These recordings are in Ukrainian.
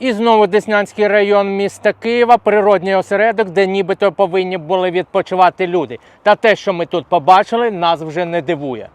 І знову Деснянський район міста Києва, природній осередок, де нібито повинні були відпочивати люди. Та те, що ми тут побачили, нас вже не дивує.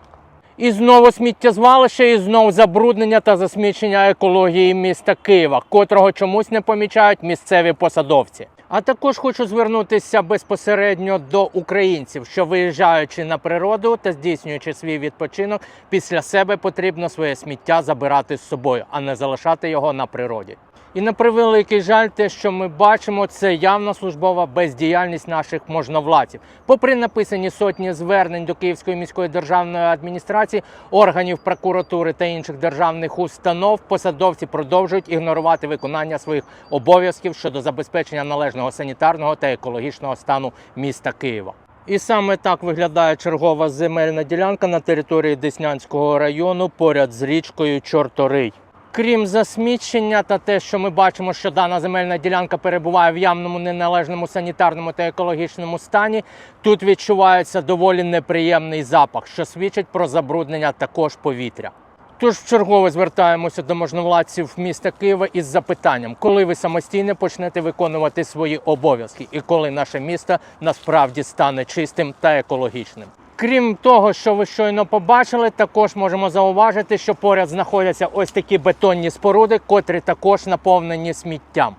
І знову сміттєзвалище, і знову забруднення та засмічення екології міста Києва, котрого чомусь не помічають місцеві посадовці. А також хочу звернутися безпосередньо до українців, що виїжджаючи на природу та здійснюючи свій відпочинок, після себе потрібно своє сміття забирати з собою, а не залишати його на природі. І на превеликий жаль, те, що ми бачимо, це явна службова бездіяльність наших можновладців. Попри написані сотні звернень до Київської міської державної адміністрації, органів прокуратури та інших державних установ, посадовці продовжують ігнорувати виконання своїх обов'язків щодо забезпечення належного санітарного та екологічного стану міста Києва. І саме так виглядає чергова земельна ділянка на території Деснянського району поряд з річкою Чорторий. Крім засмічення та те, що ми бачимо, що дана земельна ділянка перебуває в явному неналежному санітарному та екологічному стані, тут відчувається доволі неприємний запах, що свідчить про забруднення також повітря. Тож вчергове звертаємося до можновладців міста Києва із запитанням, коли ви самостійно почнете виконувати свої обов'язки, і коли наше місто насправді стане чистим та екологічним. Крім того, що ви щойно побачили, також можемо зауважити, що поряд знаходяться ось такі бетонні споруди, котрі також наповнені сміттям.